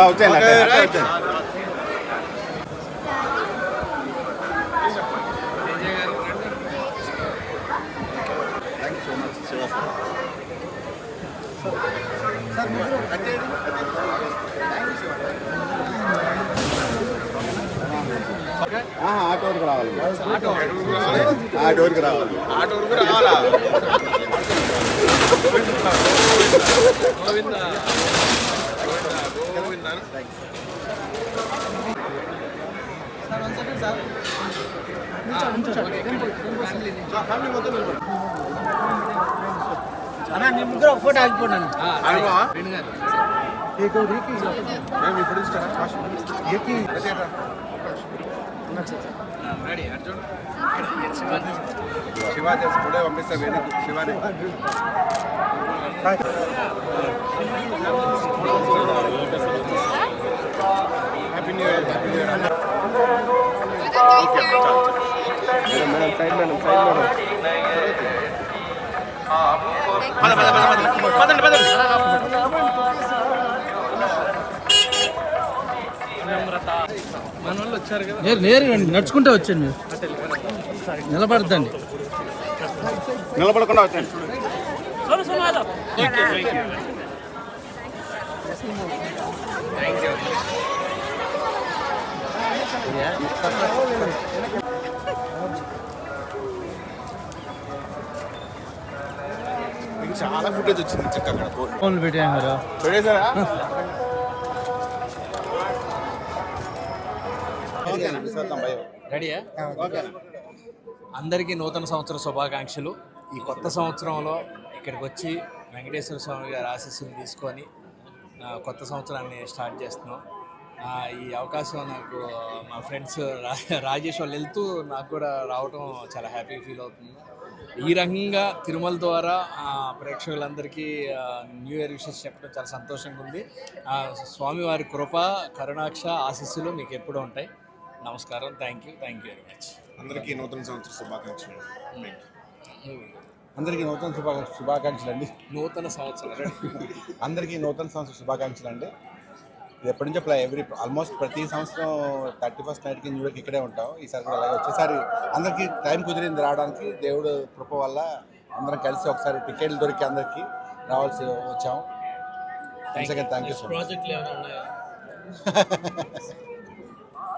వచ్చేయండి అట్టే, అట్టే వచ్చేయండి. ఆహా, ఆ డోర్కి రావాలి ఆ డోర్కి రావాలి ఆటో వరకు రావాలా అన్నా నీ ముగ్గురు ఒక ఫోటో ఆగిపోయినాను అనుభవా మేము ఇప్పుడు ఇస్తారా శివ చేసి ఇప్పుడే పంపిస్తా Vedika Shivani happy new year happy new year madam side madam side madam నేరు నేరుగా నడుచుకుంటే వచ్చాను నిలబడద్దండి. నిలబడకుండా చాలా ఫుటేజ్ వచ్చింది చెక్క అక్కడ. ఫోన్లు పెట్టాను కదా. రెడీయా? అందరికీ నూతన సంవత్సర శుభాకాంక్షలు. ఈ కొత్త సంవత్సరంలో ఇక్కడికి వచ్చి వెంకటేశ్వర స్వామి గారి ఆశీస్సులు తీసుకొని కొత్త సంవత్సరాన్ని స్టార్ట్ చేస్తున్నాం. ఈ అవకాశం నాకు మా ఫ్రెండ్స్ రా- రాజేష్ వాళ్ళు వెళ్తూ నాకు కూడా రావటం చాలా హ్యాపీ ఫీల్ అవుతుంది. ఈ రకంగా తిరుమల ద్వారా ప్రేక్షకులందరికీ న్యూ ఇయర్ విషెస్ చెప్పడం చాలా సంతోషంగా ఉంది. స్వామివారి కృప కరుణాక్ష ఆశీస్సులు మీకు ఎప్పుడూ ఉంటాయి. నమస్కారం thank you thank you very much అందరికీ నూతన సంవత్సర శుభాకాంక్షలు. అందరికీ నూతన శుభా శుభాకాంక్షలు అండి. నూతన సంవత్సరం అందరికీ నూతన సంవత్సర శుభాకాంక్షలు అండి. ఇది ఎప్పటి నుంచో ప్లా ఎవ్రీ ఆల్మోస్ట్ ప్రతి సంవత్సరం థర్టీ ఫస్ట్ నైట్కి న్యూ ఇయర్కి ఇక్కడే ఉంటాం. ఈసారి కూడా అలాగే వచ్చేసారి అందరికీ టైం కుదిరింది రావడానికి. దేవుడు కృప వల్ల అందరం కలిసి ఒకసారి టికెట్లు దొరికి అందరికీ రావాల్సి వచ్చాం. Thank you so much